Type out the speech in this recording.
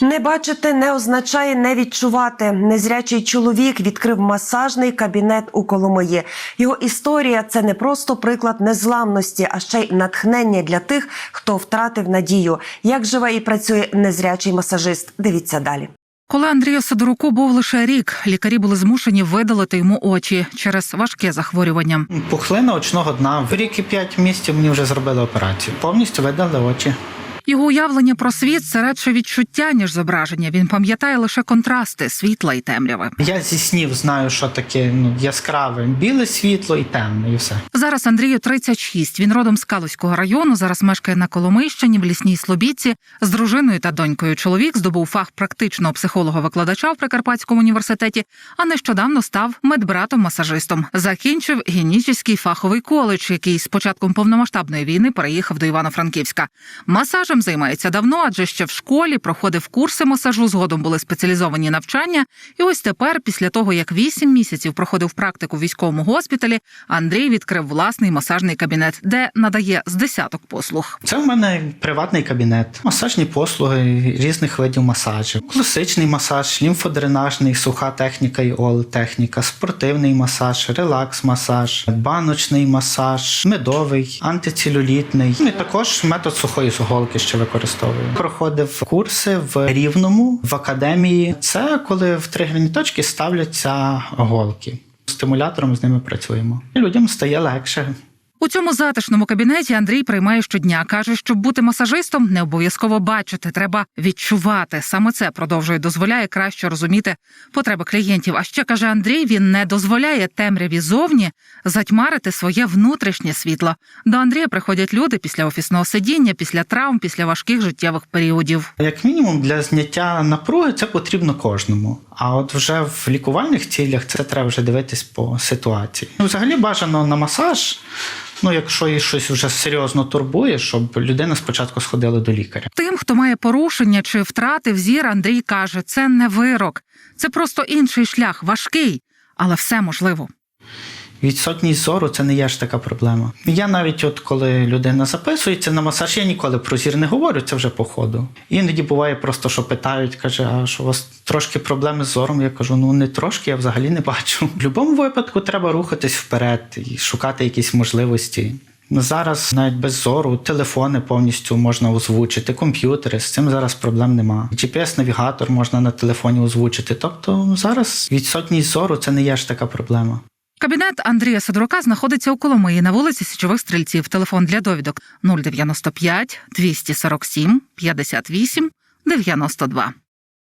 Не бачити не означає не відчувати. Незрячий чоловік відкрив масажний кабінет у Коломиї. Його історія це не просто приклад незламності, а ще й натхнення для тих, хто втратив надію. Як живе і працює незрячий масажист? Дивіться далі. Коли Андрію Сидоруку був лише рік, лікарі були змушені видалити йому очі через важке захворювання. Пухлина очного дна. В рік і п'ять місяців мені вже зробили операцію. Повністю видали очі. Його уявлення про світ це радше відчуття ніж зображення. Він пам'ятає лише контрасти світла і темряви. Я зі снів знаю, що таке ну, яскраве біле світло і темне, і все. Зараз Андрію 36. Він родом з Калузького району. Зараз мешкає на Коломийщині в лісній Слобідці з дружиною та донькою. Чоловік здобув фах практичного психолога-викладача в Прикарпатському університеті, а нещодавно став медбратом-масажистом. Закінчив генічний фаховий коледж, який з початком повномасштабної війни переїхав до Івано-Франківська. Масажем займається давно, адже ще в школі проходив курси масажу. Згодом були спеціалізовані навчання. І ось тепер, після того як вісім місяців проходив практику в військовому госпіталі, Андрій відкрив власний масажний кабінет, де надає з десяток послуг. Це в мене приватний кабінет, масажні послуги різних видів масажів, класичний масаж, лімфодренажний, суха техніка і ол-техніка, спортивний масаж, релакс-масаж, баночний масаж, медовий, антицелюлітний. Ну також метод сухої зголки ще використовую. Проходив курси в Рівному в академії. Це коли в тригерні точки ставляться голки. Стимулятором з ними працюємо. Людям стає легше. У цьому затишному кабінеті Андрій приймає щодня. каже, щоб бути масажистом, не обов'язково бачити, треба відчувати. Саме це продовжує дозволяє краще розуміти потреби клієнтів. А ще каже Андрій, він не дозволяє темряві зовні затьмарити своє внутрішнє світло. До Андрія приходять люди після офісного сидіння, після травм, після важких життєвих періодів. Як мінімум, для зняття напруги це потрібно кожному. А от вже в лікувальних цілях це треба вже дивитись по ситуації. Ну, Взагалі бажано на масаж. Ну, якщо її щось вже серйозно турбує, щоб людина спочатку сходила до лікаря. Тим, хто має порушення чи втратив зір, Андрій каже, це не вирок, це просто інший шлях, важкий, але все можливо. Відсотність зору це не є ж така проблема. Я навіть, от коли людина записується на масаж, я ніколи про зір не говорю, це вже по ходу. Іноді буває просто, що питають, каже, а що у вас трошки проблеми з зором? Я кажу, ну не трошки, я взагалі не бачу. В будь-якому випадку треба рухатись вперед і шукати якісь можливості. Зараз навіть без зору телефони повністю можна озвучити, комп'ютери, з цим зараз проблем нема. GPS-навігатор можна на телефоні озвучити. Тобто зараз відсотність зору це не є ж така проблема. Кабінет Андрія Сидорука знаходиться у Коломиї на вулиці Січових Стрільців. Телефон для довідок 095 247 58 92.